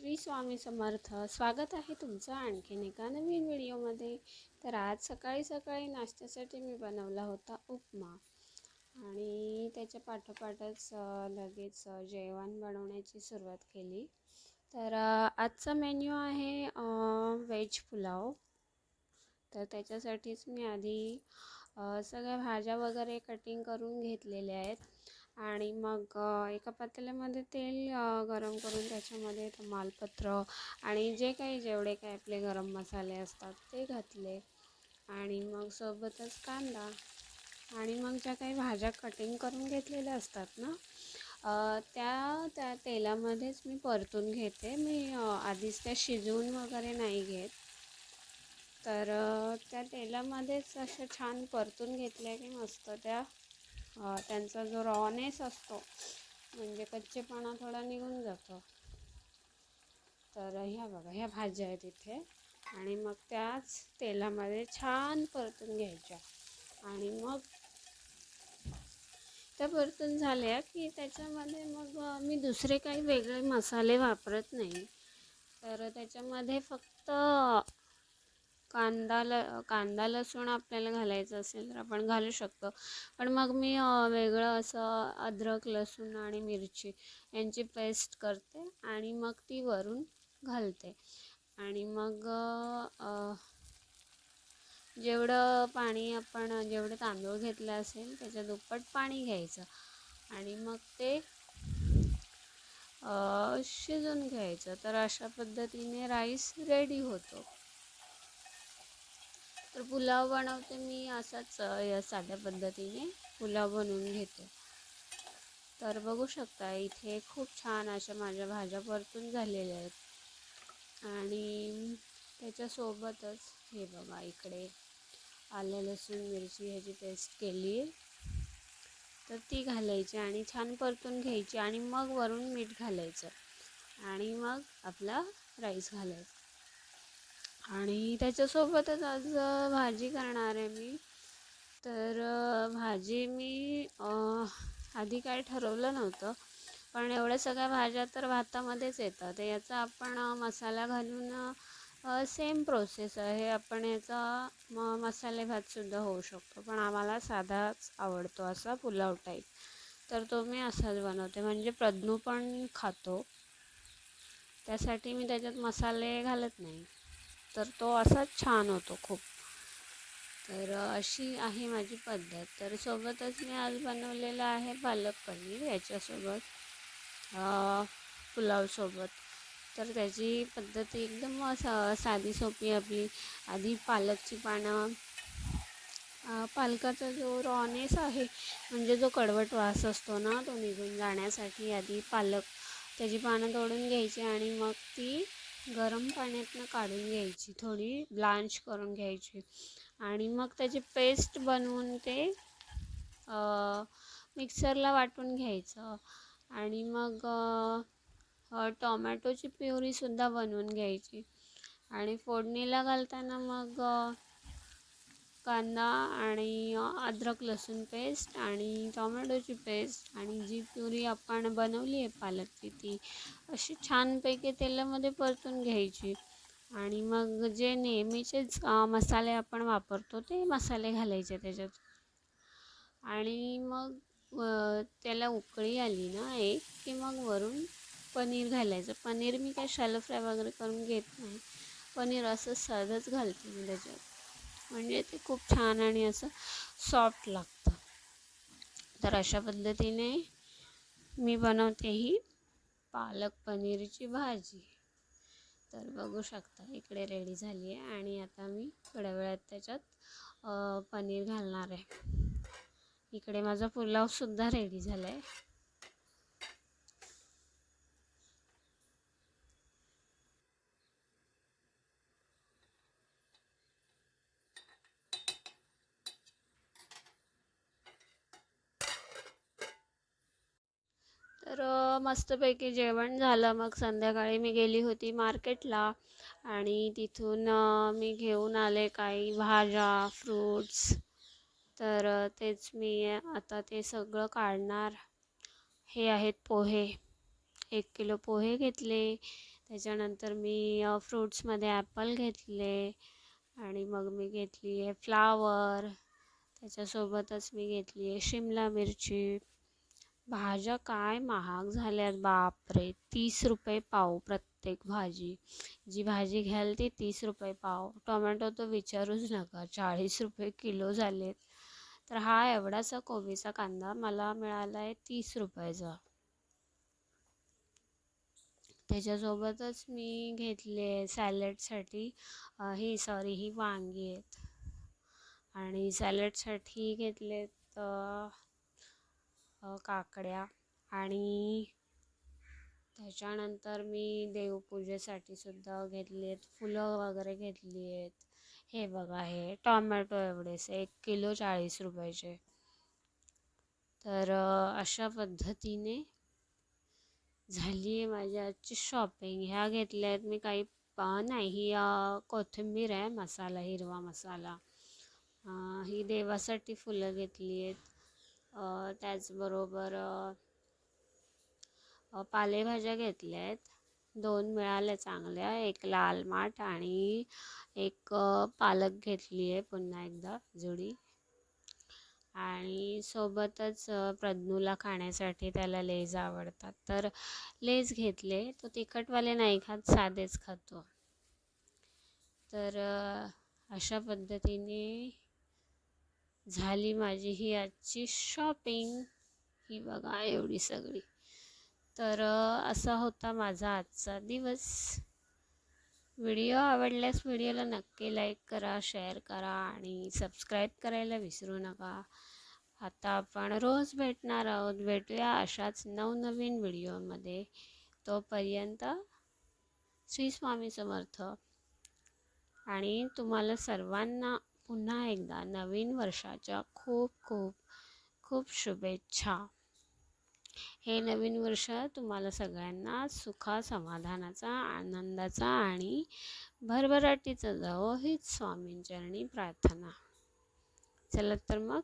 श्री स्वामी समर्थ. स्वागत आहे तुमचं आणखीन एका नवीन व्हिडिओमध्ये. तर आज सकाळी सकाळी नाश्त्यासाठी मी बनवला होता उपमा. आणि त्याच्या पाठोपाठच लगेच जेवण बनवण्याची सुरुवात केली. तर आजचा मेन्यू आहे व्हेज पुलाव. तर त्याच्यासाठीच मी आधी सगळ्या भाज्या वगैरे कटिंग करून घेतलेल्या आहेत. आणि मग एका पातेल्यामध्ये तेल गरम करून त्याच्यामध्ये तमालपत्र आणि जे काही जेवढे काही आपले गरम मसाले असतात ते घातले. आणि मग सोबतच कांदा आणि मग ज्या काही भाज्या कटिंग करून घेतलेल्या असतात ना त्या त्या तेलामध्येच मी परतून घेते. मी आधीच त्या शिजवून वगैरे नाही घेत. तर त्या तेलामध्येच अशा छान परतून घेतल्या की मस्त त्या त्यांचा जो रॉनेस असतो म्हणजे कच्चेपणा थोडा निघून जातो. तर ह्या बघा ह्या भाज्या आहेत इथे. आणि मग त्याच तेलामध्ये छान परतून घ्यायच्या. आणि मग त्या परतून झाल्या की त्याच्यामध्ये मग मी दुसरे काही वेगळे मसाले वापरत नाही. तर त्याच्यामध्ये फक्त कांदा ल कांदा लसूण आपल्याला घालायचं असेल तर आपण घालू शकतो. पण मग मी वेगळं असं अद्रक लसूण आणि मिरची यांची पेस्ट करते आणि मग ती वरून घालते. आणि मग जेवढं पाणी आपण जेवढे तांदूळ घेतले असेल त्याच्या दुप्पट पाणी घ्यायचं आणि मग ते शिजून घ्यायचं. तर अशा पद्धतीने राईस रेडी होतो. तर पुलाव बनवते मी असाच या साध्या पद्धतीने पुलाव बनवून घेते. तर बघू शकता इथे खूप छान अशा माझ्या भाज्या परतून झालेल्या आहेत. आणि त्याच्यासोबतच हे बघा इकडे आलं लसूण मिरची ह्याची पेस्ट केली. आहे तर ती घालायची आणि छान परतून घ्यायची आणि मग वरून मीठ घालायचं. आणि मग आपला राईस घालायचा. आणि त्याच्यासोबतच आज भाजी करणार आहे मी. तर भाजी मी आधी काय ठरवलं नव्हतं. पण एवढ्या सगळ्या भाज्या तर भातामध्येच येतात. तर याचा आपण मसाला घालून सेम प्रोसेस आहे. आपण याचा म मसाले भातसुद्धा होऊ शकतो. पण आम्हाला साधाच आवडतो असा पुलाव टाईप तर तो मी असाच बनवते. म्हणजे प्रज्ञू पण खातो. त्यासाठी मी त्याच्यात मसाले घालत नाही. तर तो असा छान होतो खूप. तर अशी आहे माझी पद्धत. तर सोबतच मी आज बनवलेलं आहे पालक पनीर याच्यासोबत पुलावसोबत तर त्याची पद्धत एकदम सा साधी सोपी आपली. आधी पालकची पानं पालकाचा जो रॉनेस आहे म्हणजे जो कडवट वास असतो ना तो निघून जाण्यासाठी आधी पालक त्याची पानं तोडून घ्यायची आणि मग ती गरम पाण्यातनं काढून घ्यायची थोडी ब्लांच करून घ्यायची. आणि मग त्याची पेस्ट बनवून ते मिक्सरला वाटून घ्यायचं. आणि मग टोमॅटोची प्युरीसुद्धा बनवून घ्यायची. आणि फोडणीला घालताना मग कांदा आणि अद्रक लसूण पेस्ट आणि टोमॅटोची पेस्ट आणि जी प्युरी आपण बनवली आहे पालकची ती अशी छानपैकी तेलामध्ये परतून घ्यायची. आणि मग जे नेहमीचेच मसाले आपण वापरतो ते मसाले घालायचे त्याच्यात. आणि मग त्याला उकळी आली ना एक की मग वरून पनीर घालायचं. पनीर मी काय शॅलो फ्राय वगैरे करून घेत नाही. पनीर असं सहजच घालते मी त्याच्यात. म्हणजे ते खूप छान आणि असं सॉफ्ट लागतं. तर अशा पद्धतीने मी बनवते ही पालक पनीरची भाजी. तर बघू शकता इकडे रेडी झाली आहे आणि आता मी थोड्या वेळात त्याच्यात पनीर घालणार आहे. इकडे माझा पुलावसुद्धा रेडी झाला आहे तर अ, मस्तपैकी जेवण झालं. मग संध्याकाळी मी गेली होती मार्केटला आणि तिथून मी घेऊन आले काही भाज्या फ्रूट्स तर तेच मी आता ते सगळं काढणार. हे आहेत पोहे. एक किलो पोहे घेतले. त्याच्यानंतर मी फ्रूट्समध्ये ॲपल घेतले आणि मग मी घेतली आहे फ्लावर त्याच्यासोबतच मी घेतली आहे शिमला मिरची. भाज्या काय महाग झाल्यात बापरे. तीस रुपये पाव प्रत्येक भाजी. जी भाजी घ्याल ती तीस रुपये पाव. टोमॅटो तर विचारूच नका चाळीस रुपये किलो झालेत. तर हा एवढासा कोबीचा कांदा मला मिळाला आहे तीस रुपयाचा. त्याच्यासोबतच मी घेतले सॅलडसाठी ही सॉरी ही वांगी आहेत. आणि सॅलडसाठी घेतलेत काकड्या आणि त्याच्यानंतर मी देवपूजेसाठी सुद्धा घेतली आहेत फुलं वगैरे घेतली आहेत हे बघा हे टॉमॅटो एवढेच एक किलो चाळीस रुपयाचे. तर अशा पद्धतीने झाली आहे माझी आजची शॉपिंग. ह्या घेतल्या आहेत मी काही नाही ही कोथिंबीर आहे मसाला हिरवा मसाला. ही देवासाठी फुलं घेतली आहेत त्याचबरोबर पालेभाज्या घेतल्या आहेत दोन मिळाल्या चांगल्या एक लाल माठ आणि एक पालक घेतली आहे पुन्हा एकदा जुडी. आणि सोबतच प्रज्ञूला खाण्यासाठी त्याला लेज आवडतात. तर लेज घेतले तो तिखटवाले नाही खात साधेच खातो. तर अशा पद्धतीने झाली माझी ही आजची शॉपिंग ही बघा एवढी सगळी. तर असा होता माझा आजचा दिवस. व्हिडिओ आवडल्यास व्हिडिओला नक्की लाईक करा शेअर करा आणि सबस्क्राईब करायला विसरू नका. आता आपण रोज भेटणार आहोत. भेटूया अशाच नवनवीन व्हिडिओमध्ये. तोपर्यंत श्री स्वामी समर्थ. आणि तुम्हाला सर्वांना पुन्हा एकदा नवीन वर्षाच्या खूप खूप खूप शुभेच्छा. हे नवीन वर्ष तुम्हाला सगळ्यांना सुखा समाधानाचा आनंदाचा आणि भरभराटीचा जावो हीच स्वामींचरणी प्रार्थना. चला तर मग